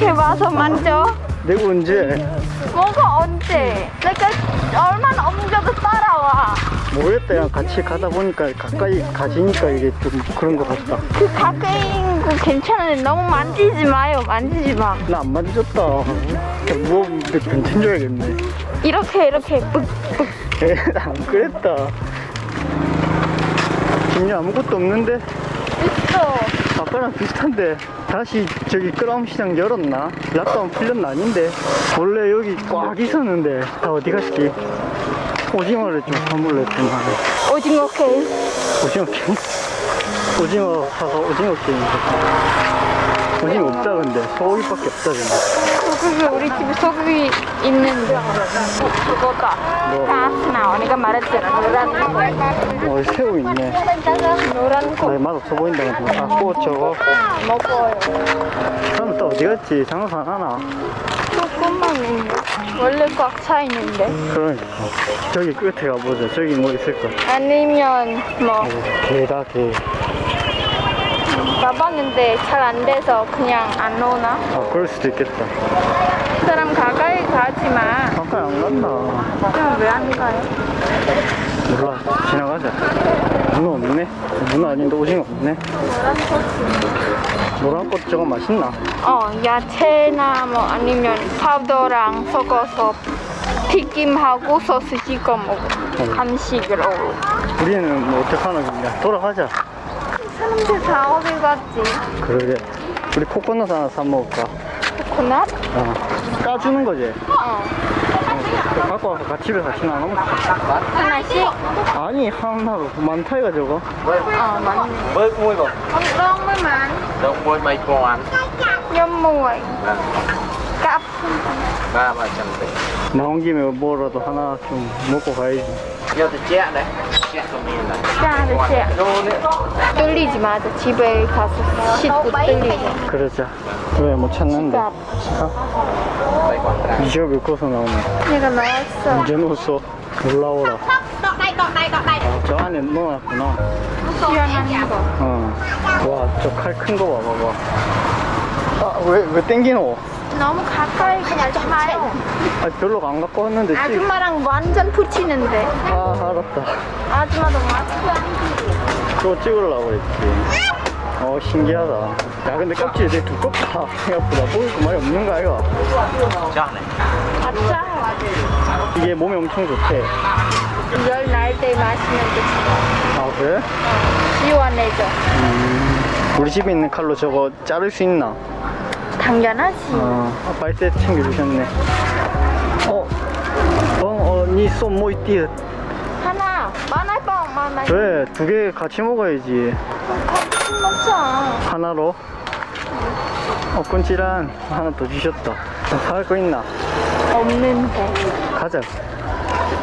이렇게 와서 만져? 내가 언제? 뭐가 언제? 내가 얼마나 옮겨도 따라와. 모르겠다. 그냥 같이 가다 보니까 가까이 가지니까 이게 좀 그런 것 같다. 그 가까이 있는 거 괜찮은데 너무 만지지 마요. 만지지 마. 나 안 만졌다. 뭐, 괜찮줘야겠네. 이렇게 이렇게 ปึ๊ 안 그랬다. 김이 아무것도 없는데? 있어. 아까랑 비슷한데 다시 저기 끌어옴 시장 열었나? 락다운 풀렸나 아닌데 원래 여기 꽉 있었는데 다 어디 갔지? 오징어를 좀 선물로 했더만 오징어 게임. 오징어 게임? 오징어 사서 오징어 게임 오징어 없다 근데 소고기밖에 없다 지금 소고기 우리 집에 소고기 있는데 어, 그거다. 뭐? 가스나 언니가 말했잖아. 노란 거. 어 새우 있네 노란 거 맛없어 보인다고 갖고 저거 먹어요. 사람 또 어디 갔지? 장사 안 하나? 조금만 있네. 원래 꽉 차 있는데. 그러니까 저기 끝에 가보자 저기 뭐 있을까? 아니면 뭐 오, 개다 개 가봤는데 잘 안 돼서 그냥 안 오나? 아 그럴 수도 있겠다 그 사람 가까이 가지 마. 가까이 안 간다 그럼 왜 안 가요? 몰라 지나가자 문어 없네 문어 아닌데 오징어 없네 노란 꽃 저거 맛있나? 어, 야채나 뭐 아니면 파우더랑 섞어서 튀김하고 소스 찍어 먹어. 간식으로. 우리는 뭐 어떡하나 그냥 돌아가자 사람들 다 어디 갔지? 그러게 우리 코코넛 하나 사 먹을까? 코코넛? 어 까주는 거지? 어. 갖고 와서 같이 집에 같이 나눠 먹자 하나씩? 아니 하나로 많다 이가 저거 어, 맞네. 물만. đâu muối mấy con 연무이. 깝. ba ba trăm tỷ 나온 김에 뭐라도 하나 좀 먹고 가야지 giờ thì chẹ đấy chẹ không đi này 짜, 짜. rô nữa 뚫리지 마자. 집에 가서 씻고 뚫리지. 그러자 왜 못 찾는데 이제 왜 거서 나오네 얘가 나왔어. 이제 넣었어 올라오라 아, 저 안에 넣어놨구나 시원한 거. 어. 와, 저 칼 큰 거 봐봐봐. 아, 왜, 왜 땡기노? 너무 가까이 가지 마요. 아, 별로 안 갖고 왔는데 찍. 아줌마랑 완전 붙이는데. 아, 알았다. 아줌마도 마스 크 그거 찍으려고 했지. 어, 신기하다. 야, 근데 껍질이 되게 두껍다. 생각보다 먹을 거 많이 없는 거 아이가? này 아짜. 이게 몸에 엄청 좋대. 열 날 때 마시면 돼. 아, 그래? 시원해져. 우리 집에 있는 칼로 저거 자를 수 있나? 당연하지. 어, 아, 빨대 챙겨주셨네. 어, 어, 어, 니손 모이 띠. 만날. 왜? 두 개 같이 먹어야지. 같이 먹자. 하나로 어 꾼찌란 하나 더 주셨다 살거 있나? 없는데. 가자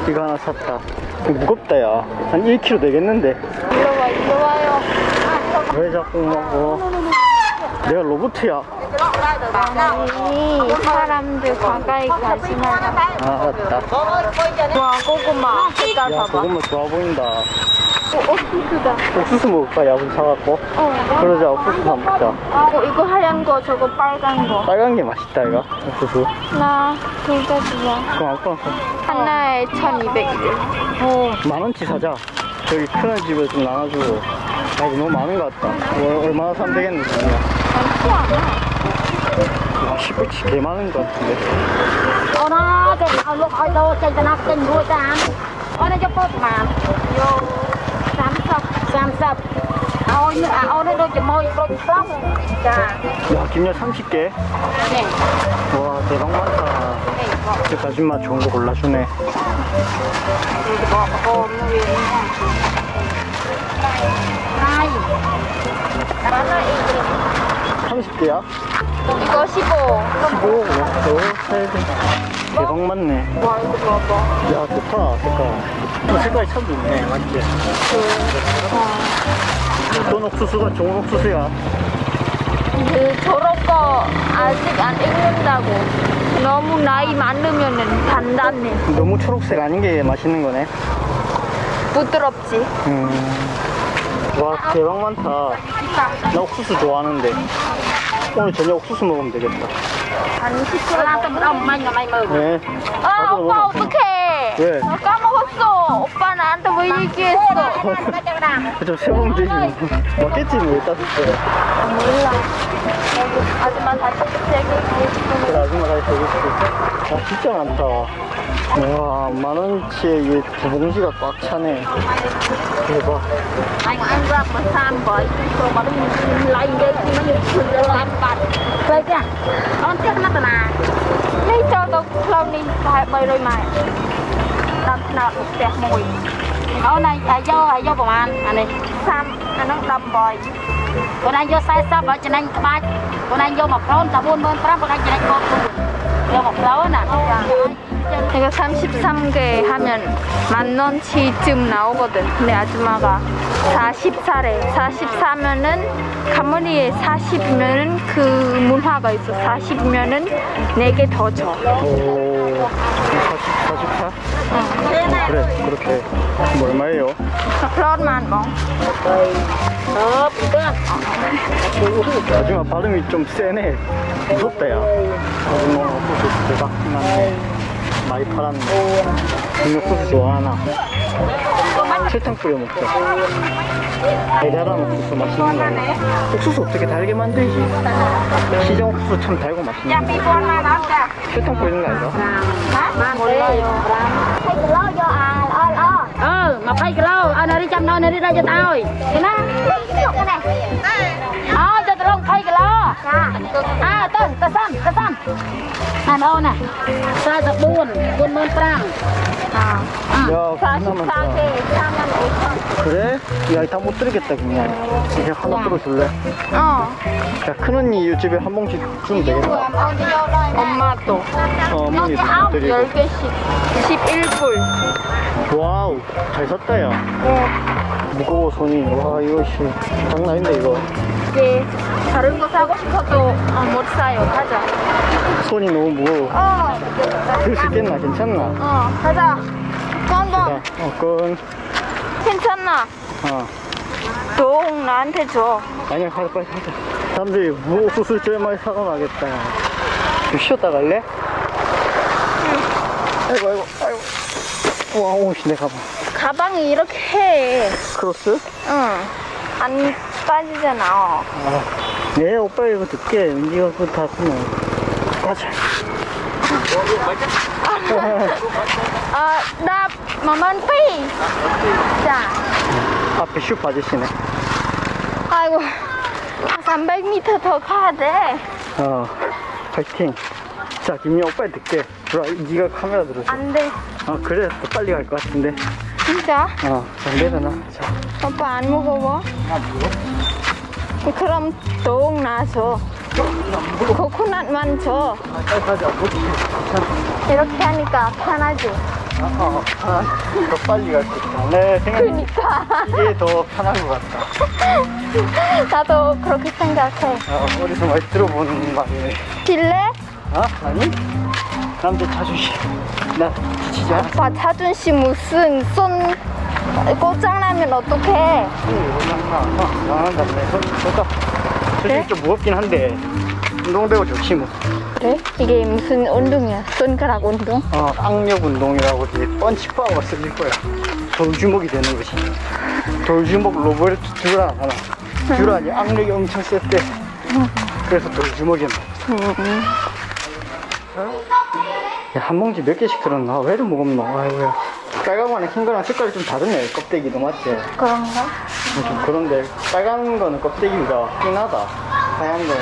이거 하나 샀다 이거 무겁다 야 한 1kg 되겠는데 일로 와, 일로 와요. 왜 자꾸 먹어 내가 로봇이야 아니, 사람들 가까이 가지 마. 아 알았다 와, 고구마. 색깔 야 봐봐. 고구마 좋아 보인다 어, 옥수수다. 옥수수 먹을까 야분 사갖고 어. 그러자 옥수수 사 먹자 어, 이거 하얀 거, 저거 빨간 거. 빨간 게 맛있다 이거 옥수수 나둘다 좋아. 그럼 사 하나에 1200일. 오, 만원치 사자 저기 큰 집에 좀 나눠주고 아 이거 너무 많은 것 같다 월- 얼마나 사면 되겠는데 많지 않아. 그치 개 많은 것 같은데. 어나 저 김열 30개. 네. 와 대박 많다. 네 이거. 그 아줌마 좋은 거 골라주네. 이거 먹고 없는 게 있는 거. 30개야? 이거 15. 15? 오, 돼. 대박 많네. 와, 이거 봐봐. 야, 좋다, 색깔. 어, 색깔이 참 좋네, 맞지? 어떤 옥수수가 좋은 옥수수야? 그 저런 거 아직 안 익는다고. 너무 나이 많으면은 단단해. 너무 초록색 아닌 게 맛있는 거네. 부드럽지. 음. 와, 대박 많다. 나 옥수수 좋아하는데. 오늘 저녁 옥수수 먹으면 되겠다. 한 20kg 또 그럼 많이 많이 먹어. 네. 아 나도 오빠. 어떡해 왜? 나 까먹었어 오빠 나한테 왜 얘기했어 좀 세번 되지 뭐. 맞겠지 뭐 따뜻해. 몰라 하지만 다시 세계 나중에 다시 되겠지. 아, 진짜 많다. 와, 만원치에 이게 두 봉지가 꽉 차네. 대박. anh anh ra mà tham bởi rồi mà mình lấy cái gì mà mình chụp cho anh bạn vậy kìa con tiếc mắt là lấy cho tôi không đi phải bơi rồi mà đập nào cũng đẹp mùi ở này ai do ai do bọn anh anh này sam anh nó đâm bòi ផ្ទះមួយ Ô này ai vô ai vô bảo an à này. 30អាហ្នឹង18 Con anh vô sai sắp ở trên anh bạch. Con anh vô một phone cả buôn buôn prap con anh trên anh một vô một phone nè. 이거 33개 하면 만 원치쯤 나오거든. 근데 아줌마가 44래. 44면은 가머니에 40이면은 그 문화가 있어. 40이면은 4개 더 줘. 오. 40, 44? 그래 그렇게. 뭐 얼마예요? 플롯만 뭐. 아, 보니까. 마지막 발음이 좀 세네. 무섭다, 야. 오늘 호수 대박 났네. 많이 팔았네. 분명 호수 좋아하나. 설탕 뿌려 먹자. 달달한 옥수수 맛있는 거 아니야? 옥수수 어떻게 달게 만들지? 시장 옥수수 참 달고 맛있는 거 설탕 뿌리는 거 아닌가? 몰라요. 아, 20គីឡូអើនារីចាំណោនារីដាច់ចិត្តឲ្យឃើញណាអើទៅត្រង់20គីឡូចា Nè đâu nè. Sai tập buôn, buôn mơn prang. À. 야, 하나만 44개 4만 5천. 그래? 야, 다못 들겠다, 그냥. 그냥 하나 들어줄래? 어. 야, 큰언니 이 집에 한 봉지 주면 되겠다. 엄마도 어, 어머니 도 드리고. 10개씩 11불. 와우, 잘 샀다, 야. 무거워, 손이. 와, 이거, 씨. 장난 아닌데, 이거. 이제 다른 거 사고 싶어도 어, 못 사요. 가자. 손이 너무 무거워. 어. 들 수 있겠나? 괜찮나? 어, 가자. 자, 건건 어, 끈. 괜찮나? 어. 동 나한테 줘. 아니야, 가자, 빨리 가자. 사람들이 무옥수수 제일 많이 사다 놔겠다. 좀 쉬었다 갈래? 아이고, 아이고, 아이고. 와, 오씨, 내 가방. 가방이 이렇게 해. 크로스? 응. 안 빠지잖아. 아, 네, 오빠 이거 듣게. 네가 그거 다 쓰면. 가자. 아, 나 마만 피. 자. 앞에 슈퍼 아저씨네. 아이고. 300m 더 가야 돼. 어, 파이팅. 자, 김이 오빠 듣게. 들어와, 네가 카메라 들어줘. 안 돼. 아, 그래. 더 빨리 갈 것 같은데. 진짜? 어, 자, 내려놔. 자, 오빠 안 무거워? 그럼 동 나서 코코넛만 줘. 빨리. 뭐, 이렇게 하니까 편하지. 아, 어, 아, 더 빨리 갈 수 있다. 내 생각에 그니까. 이게 더 편한 것 같다. 나도 그렇게 생각해. 아, 어디서 많이 들어보는 말이네. 빌래? 어? 아니? 남자 자존심. 나 지치지 않아. 오빠 자존심 무슨 손 고장나면 어떡해. 손가. 솔직히 그래? 좀 무겁긴 한데, 운동되고 좋지 뭐. 그래? 이게 무슨 운동이야? 손가락 운동? 어, 악력 운동이라고 이제 펀치 파워가 쓰일 거야. 돌주먹이 되는 거지. 돌주먹 로버트 듀라 하나. 듀라니 악력이 엄청 셌 때. 그래서 돌주먹이었나. 야, 한 봉지 몇 개씩 들었나? 왜 이렇게 무겁노? 아이고야. 빨간 거랑 흰 거랑 색깔이 좀 다르네. 껍데기도 맞지? 그런가? 좀 그런데 빨간 거는 껍데기가 진하다. 하얀 거는.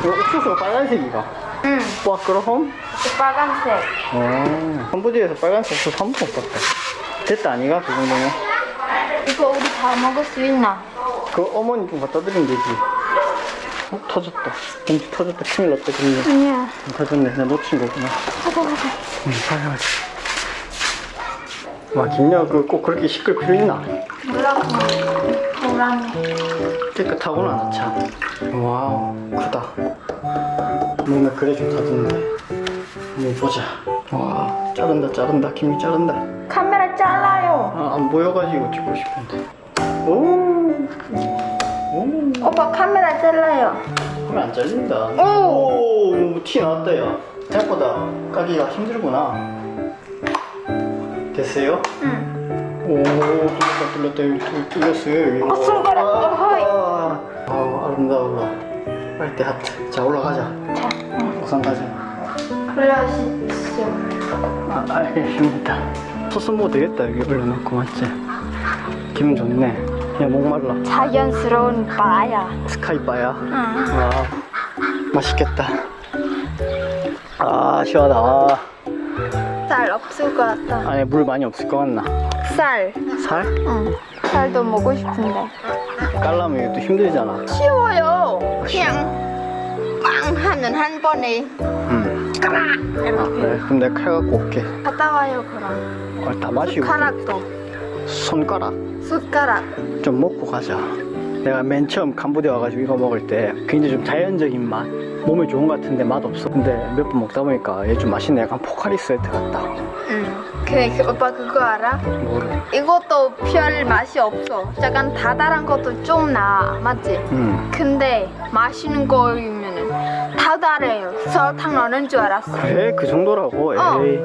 이거 옥수수가 빨간색이가. 응. 와, 그럼? 빨간색. 어, 캄보디아에서 빨간색 옥수수 한 번도 못 봤다. 됐다, 아니가? 그 정도면? 이거 우리 다 먹을 수 있나? 그 어머니 좀 갖다 드리면 되지. 어, 터졌다. 봉지 터졌다. 큰일 났다, 근데. 아니야. 터졌네. 내가 놓친 거구나. 가자, 가자. 응, 가자. 와, 김야, 그꼭 그렇게 시끌 필요 있나? 뭐라고? 뭐라니? 깨끗하구나, 나 참. 와우, 크다. 뭔가 그래 좀 다듬네. 한번 보자. 와, 자른다, 자른다. 김이 자른다. 카메라 잘라요. 아, 안 보여가지고 찍고 싶은데. 오, 오, 오빠 카메라 잘라요. 그러면 안 잘린다. 오, 오, 티 나왔다, 야. 생각보다 까기가 힘들구나. 됐어요? 응. 오, 뚫렸다, 뚫렸다. 여기 뚫- 뚫렸어요, 여기. 어, 손가락, 어, 허이. 아, 아, 아름다워. 빨대 하트. 자, 올라가자. 자, 우선 가자. 올라오시죠. 아, 알겠습니다. 소스 뭐 되겠다, 여기 올려놓고, 맞지? 기분 좋네. 야, 목말라. 자연스러운 바야. 스카이바야. 응. 아, 맛있겠다. 아, 시원하다. 아, 쌀 없을 것 같다. 안에 물 많이 없을 것 같나? 쌀. 살? 응. 쌀도 먹고 싶은데. 깔라면 이것도 힘들잖아. 쉬워요. 그냥 빵 하면 한 번에 응. 아, 이렇게. 그래. 그럼 내가 칼 갖고 올게. 갔다 와요 그럼. 아, 다 마시고. 숟가락도. 손가락. 숟가락. 좀 먹고 가자. 내가 맨 처음 캄보디아 와가지고 이거 먹을 때 굉장히 좀 자연적인 맛. 몸에 좋은 것 같은데 맛 없어. 근데 몇 번 먹다 보니까 얘 좀 맛있네. 약간 포카리 스웨트 같다. 응. 근데 그 오빠 그거 알아? 뭐를? 이것도 별 맛이 없어. 약간 달달한 것도 좀 나. 맞지? 응. 근데 마시는 거 면은 달달해요. 설탕 넣는 줄 알았어. 그래? 그 정도라고? 어. 에이.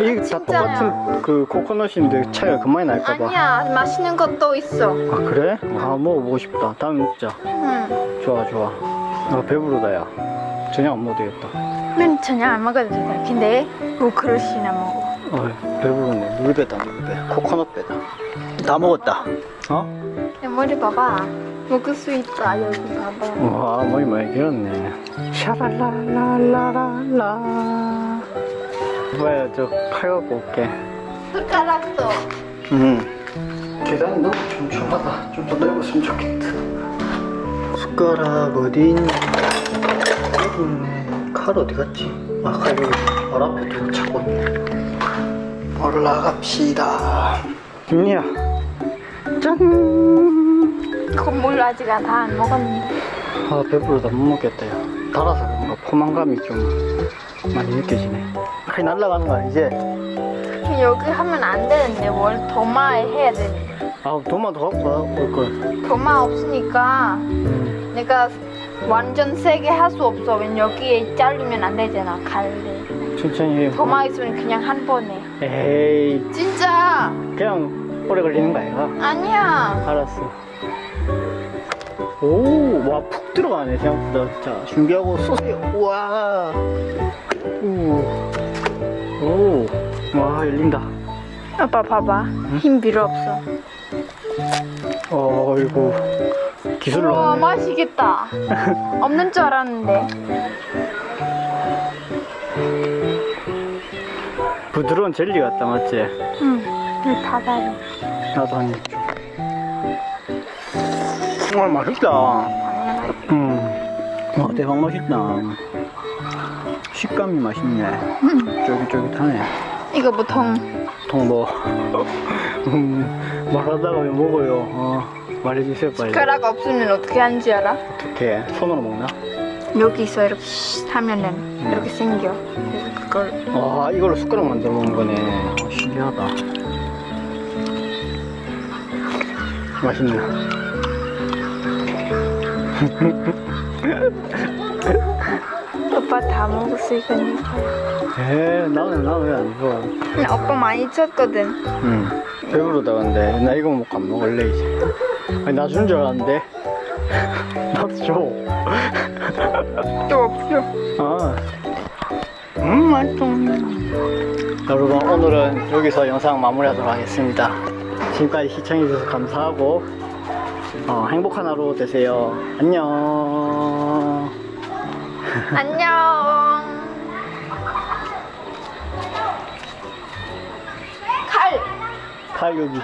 이게 다 진짜야. 똑같은 그 코코넛인데 차이가 그만이 날까봐. 아니야. 맛있는 것도 있어. 아 그래? 아 먹어보고 싶다 다음에 먹자 응. 좋아 좋아 아 배부르다 야 저녁 안 먹어도 되겠다 맨 저녁 안 먹어도 돼. 근데 뭐 그릇이나 먹어. 어 배부르네 물배다 물배 코코넛 배다 다 먹었다 어? 내 머리 봐봐. 먹을 수 있다. 여기 봐봐. 와 머리 많이 길었네 샤랄라라라라라 뭐야 저칼 갖고 올게. 숟가락도. 응. 계단이 너무 촘촘하다 좀 더 넓었으면 좋겠다. 숟가락 어디 있냐 여기 있네 칼 어디 갔지? 아칼 여기 바로 앞에 두고 찾고 있네 올라갑시다. 김리야 짠. 건물 아직 다 안 먹었는데. 아 배부르다 못 먹겠다 야 달아서 그런가 포만감이 좀 많이 느껴지네 칼 날라가는 거 아니지? 여기 하면 안 되는데 뭘 도마에 해야 되는데. 아 도마 더 갖고 올 걸 도마 없으니까 음. 내가 완전 세게 할 수 없어. 왜냐 여기에 자르면 안 되잖아. 칼을. 천천히 해 도마 있으면 그냥 한 번에. 에이 진짜 그냥 오래 걸리는 거 아이가? 아니야. 알았어. 오, 와, 푹 들어가네, 생각보다. 자, 준비하고 쏘세요. 우와. 우. 오. 와, 열린다. 아빠 봐봐. 힘 필요 없어. 어이구. 기술로 우와 하네. 맛있겠다. 없는 줄 알았는데. 부드러운 젤리 같다, 맞지? 응. 이 바다리. 나도 한 입 줘. 와, 맛있다. 음. 와, 대박 맛있다. 식감이 맛있네. 쫄깃쫄깃하네. 이거 보통 보통 뭐 음, 말하다가 왜 먹어요? 어, 말해주세요 빨리. 숟가락 없으면 어떻게 하는지 알아? 어떻게 손으로 먹나? 여기 있어 이렇게 하면은 이렇게 생겨. 그래서 그걸 와 이걸로 숟가락 만들어 먹는 거네. 어, 신기하다. 맛있네. 오빠 다 먹었을 거니까. 에 나는 나는 왜안 좋아? 근데 오빠 많이 쳤거든. 응. 배부르다 근데 나 이거 먹고 안 먹을래 이제. 아니 나 준 줄 알았는데. 나도 줘. 또 없어. 아. 음 맛있어. 여러분 오늘은 여기서 영상 마무리하도록 하겠습니다. 지금까지 시청해주셔서 감사하고 어, 행복한 하루 되세요. 안녕. 안녕. 칼. 칼 여기.